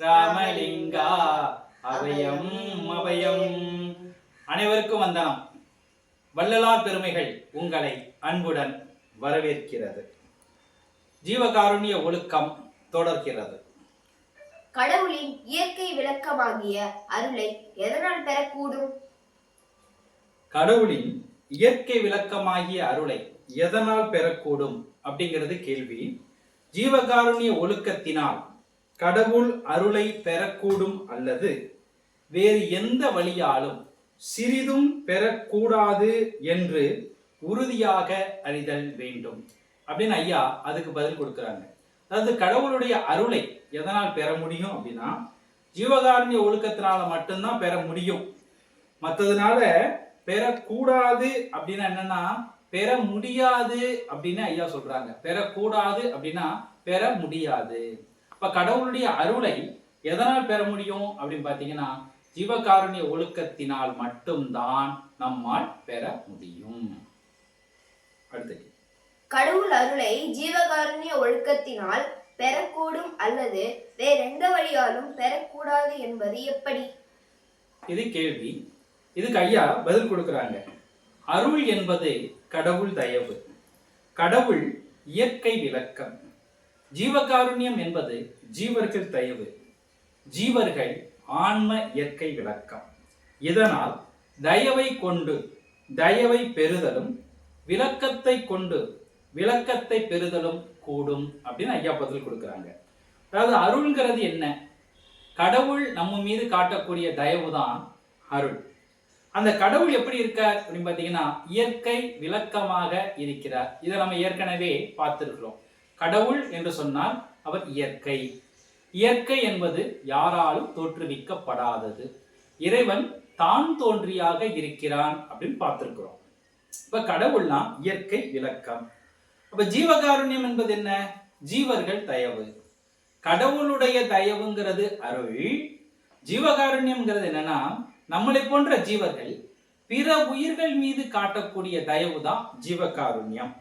ராமலிங்கா அபயம் அபயம். அனைவருக்கும் வந்தனம். வள்ளலார் பெருமைகள் உங்களை அன்புடன் வரவேற்கிறது. ஜீவகாருண்ய ஒழுக்கம் தொடர்கிறது. கடவுளின் இயற்கை விளக்கமாகிய அருளை எதனால் பெறக்கூடும்? கடவுளின் இயற்கை விளக்கமாகிய அருளை எதனால் பெறக்கூடும் அப்படிங்கிறது கேள்வி. ஜீவகாருண்ய ஒழுக்கத்தினால் கடவுள் அருளை பெறக்கூடும் அல்லது வேறு எந்த வழியாலும் சிறிதும் பெறக்கூடாது என்று உறுதியாக அறிதல் வேண்டும். அப்படின்னு ஐயா அதுக்கு பதில் கொடுக்குறாங்க. அதாவது கடவுளுடைய அருளை எதனால் பெற முடியும் அப்படின்னா ஜீவகாரண்ய ஒழுக்கத்தினால மட்டும்தான் பெற முடியும். மற்றதுனால பெறக்கூடாது அப்படின்னா என்னன்னா பெற முடியாது அப்படின்னு ஐயா சொல்றாங்க. பெறக்கூடாது அப்படின்னா பெற முடியாது. இப்ப கடவுளுடைய அருளை எதனால் பெற முடியும் அப்படின்னு பாத்தீங்கன்னா ஜீவகாருண்ய ஒழுக்கத்தினால் மட்டும்தான் நம்மால் பெற முடியும். அடுத்து கடவுள் அருளை ஜீவகாருண்ய ஒழுக்கத்தினால் பெறக்கூடும் அல்லது வேறெந்த வழியாலும் பெறக்கூடாது என்பது எப்படி? இது கேள்வி. இதுக்கு ஐயா பதில் கொடுக்குறாங்க. அருள் என்பது கடவுள் தயவு. கடவுள் இயற்கை விளக்கம். ஜீவகாருண்யம் என்பது ஜீவர்கள் தயவு ஜீவர்கள் ஆன்ம இயற்கை விளக்கம். இதனால் தயவை கொண்டு தயவை பெறுதலும் விளக்கத்தை கொண்டு விளக்கத்தை பெறுதலும் கூடும் அப்படின்னு ஐயா பதில் கொடுக்குறாங்க. அதாவது அருள்ங்கிறது என்ன? கடவுள் நம்ம மீது காட்டக்கூடிய தயவு தான் அருள். அந்த கடவுள் எப்படி இருக்கார் அப்படின்னு பார்த்தீங்கன்னா இயற்கை விளக்கமாக இருக்கிறார். இதை நம்ம ஏற்கனவே பார்த்துருக்கிறோம். கடவுள் என்று சொன்னால் அவர் இயற்கை. இயற்கை என்பது யாராலும் தோற்றுவிக்கப்படாதது. இறைவன் தான் தோன்றியாக இருக்கிறான் அப்படின்னு பார்த்துருக்கிறோம். இப்ப கடவுள்னா இயற்கை விளக்கம். அப்ப ஜீவகாருண்யம் என்பது என்ன? ஜீவர்கள் தயவு. கடவுளுடைய தயவுங்கிறது அருள். ஜீவகாருண்யம்ங்கிறது என்னன்னா நம்மளை போன்ற ஜீவர்கள் பிற உயிர்கள் மீது காட்டக்கூடிய தயவு தான் ஜீவகாருண்யம்.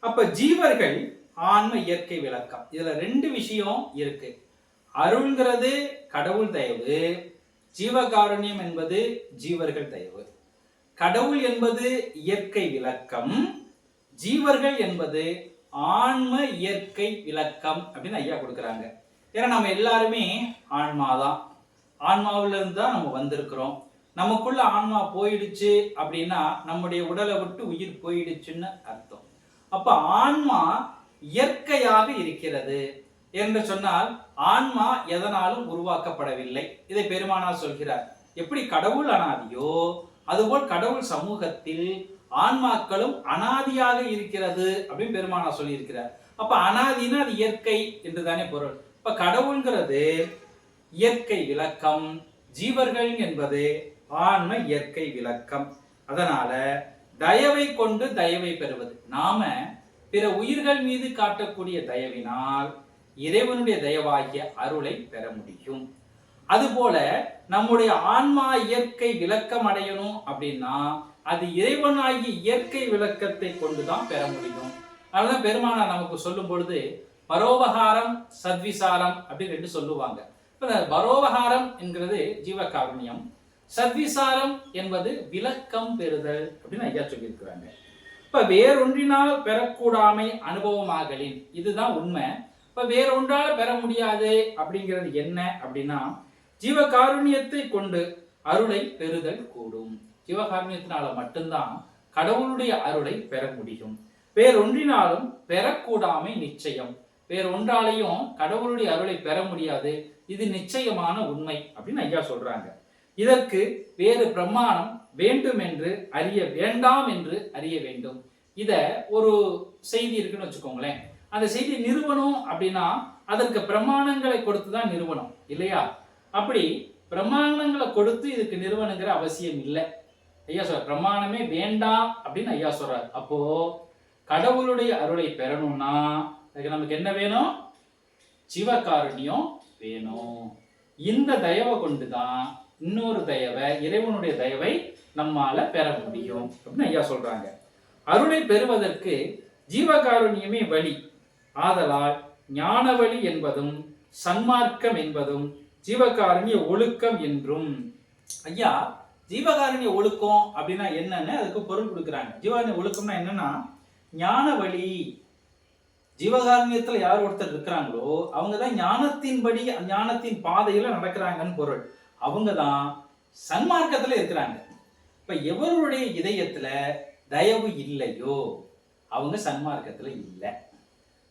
அப்ப ஜீவர்கள் ஆன்ம இயற்கை விளக்கம். இதுல ரெண்டு விஷயம் இருக்கு. அருள்ங்கிறது கடவுள் தயவு ஜீவகாருண்யம் என்பது ஜீவர்கள் தயவு. கடவுள் என்பது இயற்கை விளக்கம் ஜீவர்கள் என்பது ஆன்ம இயற்கை விளக்கம் அப்படின்னு ஐயா கொடுக்குறாங்க. ஏன்னா நம்ம எல்லாருமே ஆன்மாதான். ஆன்மாவில இருந்து தான் நம்ம வந்திருக்கிறோம். நமக்குள்ள ஆன்மா போயிடுச்சு அப்படின்னா நம்முடைய உடலை விட்டு உயிர் போயிடுச்சுன்னு அர்த்தம். அப்ப ஆன்மா இயற்கையாக இருக்கிறது என்று சொன்னால் ஆன்மா எதனாலும் உருவாக்கப்படவில்லை. இதை பெருமானார் சொல்கிறார். எப்படி கடவுள் அனாதியோ அதுபோல் கடவுள் சமூகத்தில் ஆன்மாக்களும் அனாதியாக இருக்கிறது அப்படின்னு பெருமானார் சொல்லியிருக்கிறார். அப்ப அனாதினா அது இயற்கை என்று தானே பொருள். இப்ப கடவுள்ங்கிறது இயற்கை விளக்கம் ஜீவர்கள் என்பது ஆன்ம இயற்கை விளக்கம். அதனால தயவை கொண்டு தயவை பெறுவது. நாம பிற உயிர்கள் மீது காட்டக்கூடிய தயவினால் இறைவனுடைய தயவாகிய அருளை பெற முடியும். அதுபோல நம்முடைய ஆன்மா இயற்கை விளக்கம் அடையணும் அப்படின்னா அது இறைவனாகிய இயற்கை விளக்கத்தை கொண்டுதான் பெற முடியும். அதனால பெருமானார் நமக்கு சொல்லும் பொழுது பரோபகாரம் சத்விசாரம் அப்படின்னு ரெண்டு சொல்லுவாங்க. பரோபகாரம் என்கிறது ஜீவகாருண்யம் சத்விசாரம் என்பது விளக்கம் பெறுதல் அப்படின்னு ஐயா சொல்லியிருக்கிறாங்க. இப்ப வேறொன்றினால் பெறக்கூடாமை அனுபவமாகலின். இதுதான் உண்மை. இப்ப வேறொன்றால பெற முடியாது அப்படிங்கிறது என்ன அப்படின்னா ஜீவகாருண்யத்தை கொண்டு அருளை பெறுதல் கூடும். ஜீவகாருண்யத்தினால மட்டும்தான் கடவுளுடைய அருளை பெற முடியும். வேறொன்றினாலும் பெறக்கூடாமை நிச்சயம். வேறொன்றாலையும் கடவுளுடைய அருளை பெற முடியாது. இது நிச்சயமான உண்மை அப்படின்னு ஐயா சொல்றாங்க. இதற்கு வேறு பிரமாணம் வேண்டும் என்று அறிய வேண்டாம் என்று அறிய வேண்டும். இத ஒரு செய்தி இருக்குன்னு வச்சுக்கோங்களேன். அந்த செய்தி நிறுவனம் அப்படின்னா அதற்கு பிரமாணங்களை கொடுத்து தான் நிறுவனம் இல்லையா? அப்படி பிரமாணங்களை கொடுத்து இதுக்கு நிறுவனங்கிற அவசியம் இல்லை. ஐயா சொல்ற பிரமாணமே வேண்டாம் அப்படின்னு ஐயா சொல்றார். அப்போ கடவுளுடைய அருளை பெறணும்னா அதுக்கு நமக்கு என்ன வேணும்? சிவகாருண்யம் வேணும். இந்த தயவை கொண்டுதான் இன்னொரு தயவை இறைவனுடைய தயவை நம்மால பெற முடியும் அப்படின்னு ஐயா சொல்றாங்க. அருளை பெறுவதற்கு ஜீவகாருண்யமே வழி. ஆதலால் ஞான வழி என்பதும் சன்மார்க்கம் என்பதும் ஜீவகாருண்ய ஒழுக்கம் என்றும். ஐயா ஜீவகாருண்ய ஒழுக்கம் அப்படின்னா என்னன்னு அதுக்கு பொருள் கொடுக்குறாங்க. ஜீவகாருண்ய ஒழுக்கம்னா என்னன்னா ஞான வழி. ஜீவகாருண்யத்தில் யார் ஒருத்தர் இருக்கிறாங்களோ அவங்க தான் ஞானத்தின்படி ஞானத்தின் பாதையில் நடக்கிறாங்கன்னு பொருள். அவங்க தான் சன்மார்க்கத்துல இருக்கிறாங்க. இப்ப எவருடைய இதயத்துல தயவு இல்லையோ அவங்க சன்மார்க்கத்துல இல்லை.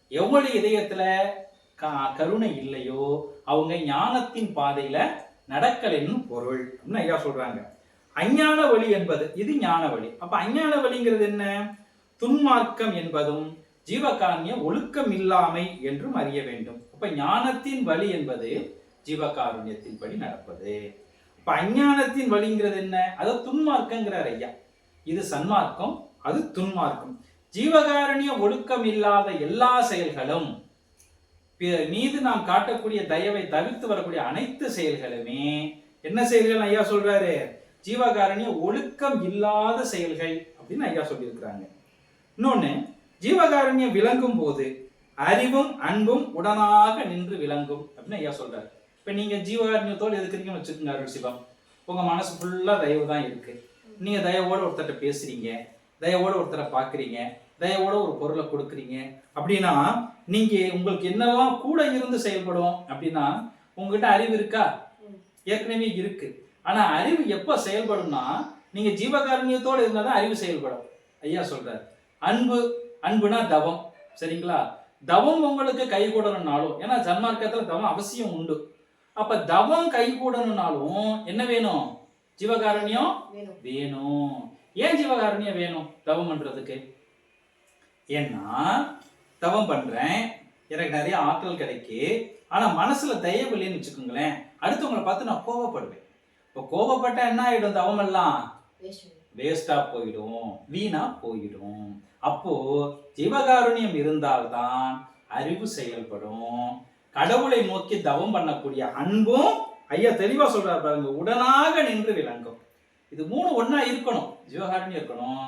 எவ்வளவு இதயத்துல க- கருணை இல்லையோ அவங்க ஞானத்தின் பாதையில நடக்கலைன்னு பொருள் அப்படின்னு ஐயா சொல்றாங்க. அஞ்ஞான வழி என்பது இது ஞான வழி. அப்ப அஞ்ஞான வழிங்கிறது என்ன? துன்மார்க்கம் என்பதும் ஜீவகாருண்ய ஒழுக்கம் இல்லாமை என்றும் அறிய வேண்டும். அப்ப ஞானத்தின் வழி என்பது ஜீவகாருண்யத்தின் படி நடப்பது. இப்போ அஞ்ஞானத்தின் வழிங்கிறது என்ன? அது துன்மார்க்கங்கிறார் ஐயா. இது சன்மார்க்கம் அது துன்மார்க்கம். ஜீவகாரணிய ஒழுக்கம் இல்லாத எல்லா செயல்களும் மீது நாம் காட்டக்கூடிய தயவை தவிர்த்து வரக்கூடிய அனைத்து செயல்களுமே என்ன செயல்கள் ஐயா சொல்றாரு? ஜீவகாரணிய ஒழுக்கம் இல்லாத செயல்கள் அப்படின்னு ஐயா சொல்லியிருக்கிறாங்க. இன்னொன்னு ஜீவகாரண்யம் விளங்கும் போது அறிவும் அன்பும் உடனாக நின்று விளங்கும் அப்படின்னு ஐயா சொல்றாரு. இப்ப நீங்க ஜீவகாருண்யத்தோடு இருக்கிறீங்கன்னு வச்சுக்கோங்க அருள் சிவம். உங்க மனசு ஃபுல்லா தயவு தான் இருக்கு. நீங்க தயவோட ஒருத்தர்ட்ட பேசுறீங்க தயவோட ஒருத்தரை பாக்குறீங்க தயவோட ஒரு பொருளை கொடுக்குறீங்க. அப்படின்னா நீங்க உங்களுக்கு என்னெல்லாம் கூட இருந்து செயல்படும் அப்படின்னா உங்ககிட்ட அறிவு இருக்கா? ஏற்கனவே இருக்கு. ஆனா அறிவு எப்போ செயல்படும்னா நீங்க இருந்தால் இருந்தாதான் அறிவு செயல்படும். ஐயா சொல்கிறார் அன்பு அன்புனா தவம். சரிங்களா? தவம் உங்களுக்கு கை கூடணும்னாலும் ஏன்னா ஜன்மார்க்கத்துல தவம் அவசியம் உண்டு. அப்ப தவம் கை கூடணும்னாலும் என்ன வேணும்? ஜீவகாருண்யம் வேணும். ஏன் ஜீவகாருண்யம் வேணும்? தவம் பண்றதுக்கு. ஏன்னா தவம் பண்றேன். எனக்கு நிறைய ஆற்றல் கிடைக்கு. ஆனா மனசுல தயவு இல்லைன்னு வச்சுக்கோங்களேன். அடுத்தவங்களை பார்த்து நான் கோவப்படுவேன். இப்போ கோவப்பட்டா என்ன ஆயிடும்? தவம் எல்லாம். வேஸ்டா போயிடும். வீணா போயிடும். அப்போ ஜீவகாருண்யம் இருந்தால்தான் அறிவு செயல்படும். கடவுளை நோக்கி தவம் பண்ணக்கூடிய அன்பும் ஐயா தெளிவா சொல்றாரு பாருங்க உடனாக நின்று விளங்கும். இது மூணு ஒன்னா இருக்கணும். ஜீவகாரணி இருக்கணும்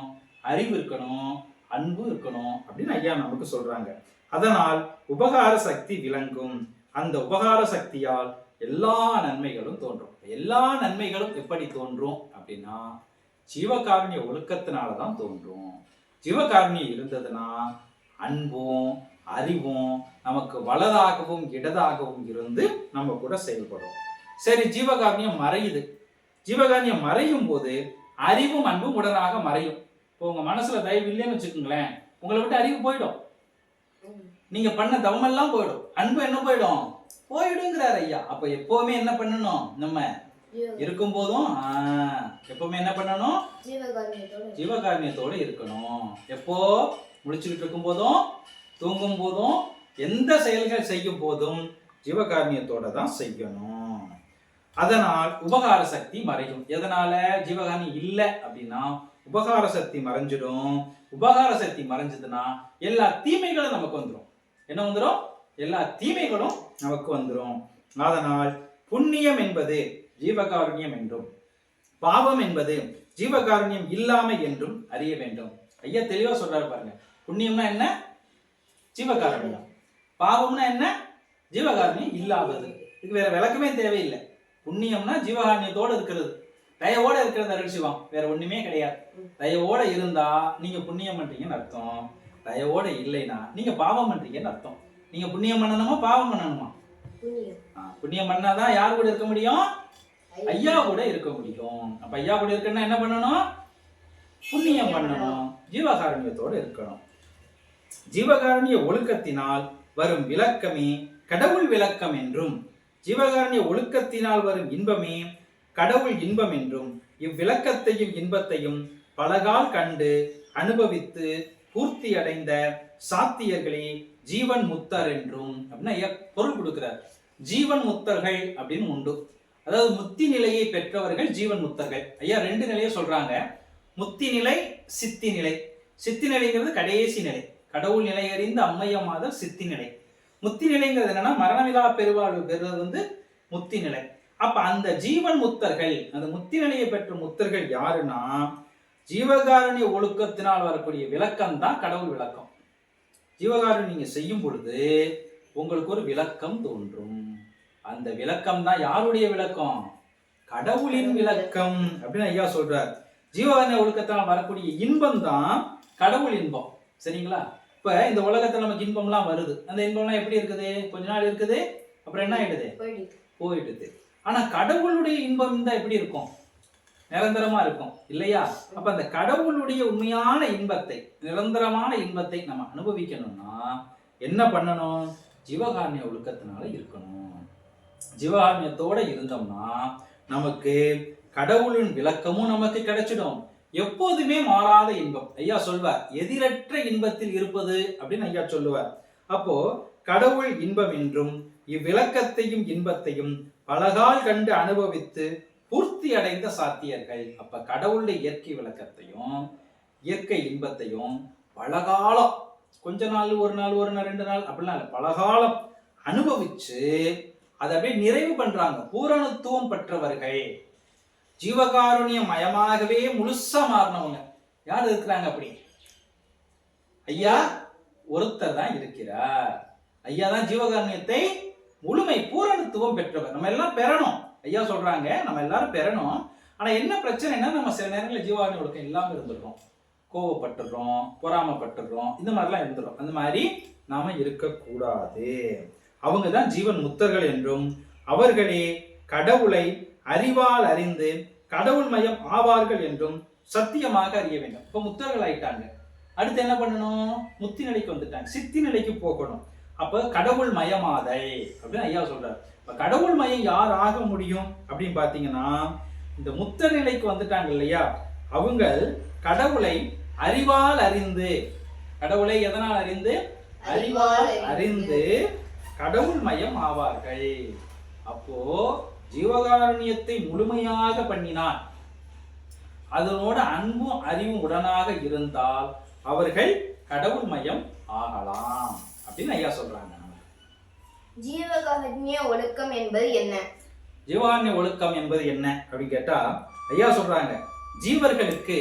அறிவு இருக்கணும் அன்பு இருக்கணும் அப்படின்னு ஐயா நமக்கு சொல்றாங்க. அதனால் உபகார சக்தி விளங்கும். அந்த உபகார சக்தியால் எல்லா நன்மைகளும் தோன்றும். எல்லா நன்மைகளும் எப்படி தோன்றும் அப்படின்னா ஜீவகாரணிய ஒழுக்கத்தினால தான் தோன்றும். ஜீவகாரணி இருந்ததுன்னா அன்பும் அறிவும் நமக்கு வலதாகவும் இடதாகவும் இருந்து நம்ம கூட செயல்படும். சரி ஜீவகாருண்யம் மறையுது. ஜீவகாருண்யம் மறையும் போது அறிவும் அன்பும் உடனாக மறையும். இப்போ உங்க மனசுல தயவு இல்லைன்னு வச்சுக்கோங்களேன் உங்களை விட்டு அறிவு போயிடும். நீங்க பண்ண தவமெல்லாம் போயிடும். அன்பு என்ன போயிடும்? போயிடுங்கிறார் ஐயா. அப்ப எப்பவுமே என்ன பண்ணணும்? நம்ம இருக்கும் போதும் எப்பவுமே என்ன பண்ணணும்? ஜீவகாருண்யத்தோட இருக்கணும். எப்போ? முழிச்சுக்கிட்டு இருக்கும் போதும் தூங்கும் போதும் எந்த செயல்கள் செய்யும் போதும் ஜீவகாரணியத்தோட தான் செய்யணும். அதனால் உபகார சக்தி மறையும். எதனால? ஜீவகாரணி இல்லை அப்படின்னா உபகார சக்தி மறைஞ்சிடும். உபகார சக்தி மறைஞ்சதுன்னா எல்லா தீமைகளும் நமக்கு வந்துடும் என்ன வந்துடும் எல்லா தீமைகளும் நமக்கு வந்துடும் அதனால் புண்ணியம் என்பது ஜீவகாருண்யம் என்றும் பாவம் என்பது ஜீவகாருண்யம் இல்லாமை என்றும் அறிய வேண்டும். ஐயா தெளிவா சொல்றாரு பாருங்க. புண்ணியம்னா என்ன? ஜீவகாருண்யம் பாவம்னா என்ன? ஜீவகாருண்யம் இல்லாதது. இதுக்கு வேற விளக்கமே தேவையில்லை. புண்ணியம்னா ஜீவகாருண்யத்தோட இருக்கிறது. தயவோட இருக்கிறது அருள் சிவம். வேற ஒண்ணுமே கிடையாது. தயவோட இருந்தா நீங்க புண்ணியம் பண்றீங்கன்னு அர்த்தம். தயவோட இல்லைன்னா நீங்க பாவம் பண்றீங்கன்னு அர்த்தம். நீங்க புண்ணியம் பண்ணணுமா பாவம் பண்ணணுமா? புண்ணியம். பண்ணாதான் யார் கூட இருக்க முடியும்? ஐயா கூட இருக்க முடியும். அப்ப ஐயா கூட இருக்கணும்னா என்ன பண்ணணும்? புண்ணியம் பண்ணணும். ஜீவகாருண்யத்தோட இருக்கணும். ஜீவகாரணிய ஒழுக்கத்தினால் வரும் விளக்கமே கடவுள் விளக்கம் என்றும் ஜீவகாரணிய ஒழுக்கத்தினால் வரும் இன்பமே கடவுள் இன்பம் என்றும் இவ்விளக்கத்தையும் இன்பத்தையும் பலகால் கண்டு அனுபவித்து பூர்த்தி அடைந்த சாத்தியர்களே ஜீவன் முத்தர் என்றும் அப்படின்னா ஐயா பொருள் கொடுக்கிறார். ஜீவன் முத்தர்கள் அப்படின்னு உண்டு. அதாவது முத்தி நிலையை பெற்றவர்கள் ஜீவன் முத்தர்கள். ஐயா ரெண்டு நிலையை சொல்றாங்க. முத்தி நிலை சித்தி நிலை. சித்தி நிலைங்கிறது கடைசி நிலை. கடவுள் நிலை அம்மைய அம்மையமாத சித்தி நிலை. முத்தி நிலைங்கிறது என்னன்னா மரணமிலா பெருவாழ்வு பெறுவது வந்து முத்தி நிலை. அப்ப அந்த ஜீவன் முத்தர்கள் அந்த முத்தி நிலையை பெற்ற முத்தர்கள் யாருன்னா ஜீவகாரணி ஒழுக்கத்தினால் வரக்கூடிய விளக்கம் தான் கடவுள் விளக்கம். ஜீவகாரணி நீங்க செய்யும் பொழுது உங்களுக்கு ஒரு விளக்கம் தோன்றும். அந்த விளக்கம் தான் யாருடைய விளக்கம்? கடவுளின் விளக்கம் அப்படின்னு ஐயா சொல்றார். ஜீவகாரணி ஒழுக்கத்தினால் வரக்கூடிய இன்பம் தான் கடவுள் இன்பம். சரிங்களா? இப்ப இந்த உலகத்துல நமக்கு இன்பம்லாம் வருது. அந்த இன்பம்லாம் எப்படி இருக்குது? கொஞ்ச நாள் இருக்குது அப்புறம் என்ன ஆயிடுது? போயிடுது. ஆனா கடவுளுடைய இன்பம் தான் எப்படி இருக்கும்? நிரந்தரமா இருக்கும் இல்லையா? அப்ப அந்த கடவுளுடைய உண்மையான இன்பத்தை நிரந்தரமான இன்பத்தை நம்ம அனுபவிக்கணும்னா என்ன பண்ணணும்? ஜீவகாருண்ய ஒழுக்கத்தினால இருக்கணும். ஜீவகாருண்யத்தோட இருந்தோம்னா நமக்கு கடவுளின் விளக்கமும் நமக்கு கிடைச்சிடும். எப்போதுமே மாறாத இன்பம். ஐயா சொல்வார் எதிரற்ற இன்பத்தில் இருப்பது அப்படின்னு ஐயா சொல்லுவார். அப்போ கடவுள் இன்பம் என்றும் இவ்விளக்கத்தையும் இன்பத்தையும் பலகால் கண்டு அனுபவித்து பூர்த்தி அடைந்த சாத்தியர்கள். அப்ப கடவுளுடைய இயற்கை விளக்கத்தையும் இயற்கை இன்பத்தையும் பலகாலம் கொஞ்ச நாள் ஒரு நாள் ஒரு நாள் ரெண்டு நாள் அப்படிலாம் இல்லை பலகாலம் அனுபவிச்சு அதை அப்படியே நிறைவு பண்றாங்க. பூரணத்துவம் பெற்றவர்கள். ஜீவகாருண்ய மயமாகவே முழுசா மாறினவங்க யார் இருக்கிறாங்க அப்படி? ஐயா ஒருத்தர் தான் இருக்கிறார். ஐயா தான் ஜீவகாருண்யத்தை முழுமை பூரணத்துவம் பெற்றவர். நம்ம எல்லாம் பெறணும். ஐயா சொல்றாங்க நம்ம எல்லாரும் பெறணும். ஆனா என்ன பிரச்சனைனா நம்ம சில நேரங்களில் ஜீவாரணி ஒழுக்கம் இல்லாம இருந்துடுறோம். கோவப்பட்டுடுறோம் பொறாமப்பட்டுடுறோம். இந்த மாதிரிலாம் இருந்துடும். அந்த மாதிரி நாம இருக்கக்கூடாது. அவங்க தான் ஜீவன் முத்தர்கள் என்றும் அவர்களே கடவுளை அறிவால் அறிந்து கடவுள் மயம் ஆவார்கள் என்றும் சத்தியமாக அறிய வேண்டும். இப்போ முத்தர்கள் ஆயிட்டாங்க. அடுத்து என்ன பண்ணணும்? முத்தி நிலைக்கு வந்துட்டாங்க. சித்தி நிலைக்கு போகணும். அப்ப கடவுள் மயமாதை அப்படின்னு ஐயா சொல்றாரு. இப்ப கடவுள் மயம் யார் ஆக முடியும் அப்படின்னு பாத்தீங்கன்னா இந்த முத்த நிலைக்கு வந்துட்டாங்க இல்லையா? அவங்க கடவுளை அறிவால் அறிந்து கடவுளை எதனால் அறிந்து? அறிவால் அறிந்து கடவுள் மயம் ஆவார்கள். அப்போ ஜீவகாருண்யத்தை முழுமையாக பண்ணினான். அதனோட அன்பும் அறிவும் உடனாக இருந்தால் அவர்கள் கடவுள் மயம் ஆகலாம் அப்படின்னு ஐயா சொல்றாங்க. ஜீவகாருண்ய ஒழுக்கம் என்பது என்ன? ஜீவாரண்ய ஒழுக்கம் என்பது என்ன அப்படின்னு கேட்டா ஐயா சொல்றாங்க ஜீவர்களுக்கு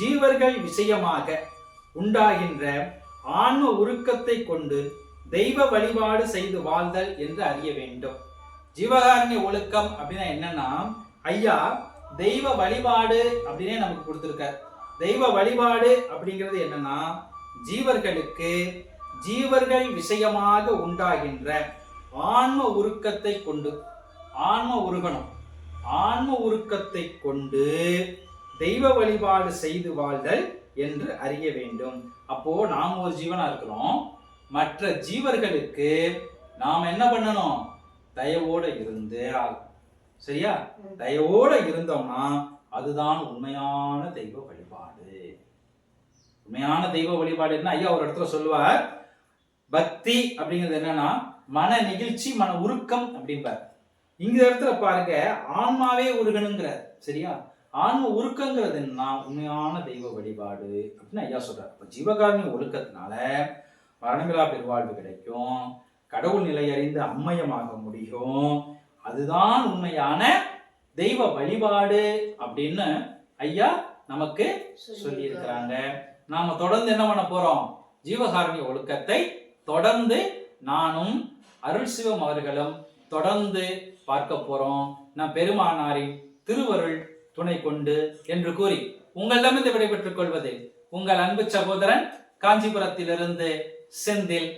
ஜீவர்கள் விஷயமாக உண்டாகின்ற ஆன்ம உருக்கத்தை கொண்டு தெய்வ வழிபாடு செய்து வாழ்தல் என்று அறிய வேண்டும். ஜீவகாரணி ஒழுக்கம் அப்படின்னா என்னன்னா ஐயா தெய்வ வழிபாடு அப்படின்னே நமக்கு கொடுத்துருக்கார். தெய்வ வழிபாடு அப்படிங்கிறது என்னன்னா ஜீவர்களுக்கு ஜீவர்கள் விஷயமாக உண்டாகின்ற ஆன்ம உருக்கத்தை கொண்டு ஆன்ம உருகணும். ஆன்ம உருக்கத்தை கொண்டு தெய்வ வழிபாடு செய்து வாழ்தல் என்று அறிய வேண்டும். அப்போ நாம் ஒரு ஜீவனா இருக்கிறோம். மற்ற ஜீவர்களுக்கு நாம் என்ன பண்ணணும்? தயவோட இருந்து சரியா? தயவோட இருந்தோம்னா அதுதான் உண்மையான தெய்வ வழிபாடு. உண்மையான தெய்வ வழிபாடு என்ன? ஐயா ஒரு இடத்துல சொல்லுவார் பக்தி அப்படிங்கிறது என்னன்னா மன நெகிழ்ச்சி மன உருக்கம் அப்படிம்பார். இங்க இடத்துல பாருங்க ஆன்மாவே உருகணுங்கிறார். சரியா? ஆன்ம உருக்கங்கிறது என்ன உண்மையான தெய்வ வழிபாடு அப்படின்னு ஐயா சொல்றார். அப்ப ஜீவகாரணி ஒழுக்கத்தினால மரணமிலா பெருவாழ்வு கிடைக்கும். கடவுள் நிலை அறிந்து அம்மயமாக முடியும். அதுதான் உண்மையான தெய்வ வழிபாடு அப்படின்னு ஐயா நமக்கு சொல்லி இருக்கிறாங்க நாம தொடர்ந்து என்ன பண்ண போறோம்? ஜீவகாருண்ய ஒழுக்கத்தை தொடர்ந்து நானும் அருள் சிவம் அவர்களும் தொடர்ந்து பார்க்க போறோம். நம் பெருமானாரின் திருவருள் துணை கொண்டு என்று கூறி உங்களிடமிருந்து விடைபெற்றுக் கொள்வது உங்கள் அன்பு சகோதரன் காஞ்சிபுரத்திலிருந்து செந்தில்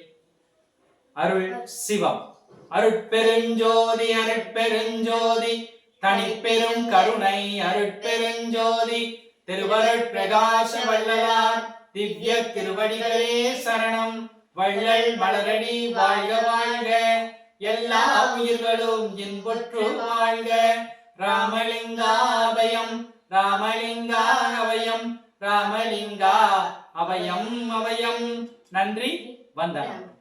அருள் சிவம். அருட்பெருஞ்சோதி அருட்பெருஞ்சோதி தனிப்பெரும் கருணை அருட்பெருஞ்சோதி திருவருட் பிரகாச வள்ளலார் திவ்ய திருவடிகளே சரணம். வள்ளல் மலரடி வாழ்க வாழ்க. எல்லா உயிர்களும் இன்புற்று வாழ்க. ராமலிங்காபயம் ராமலிங்கா அவயம் ராமலிங்கா அவயம் அவயம் நன்றி வந்தனம்.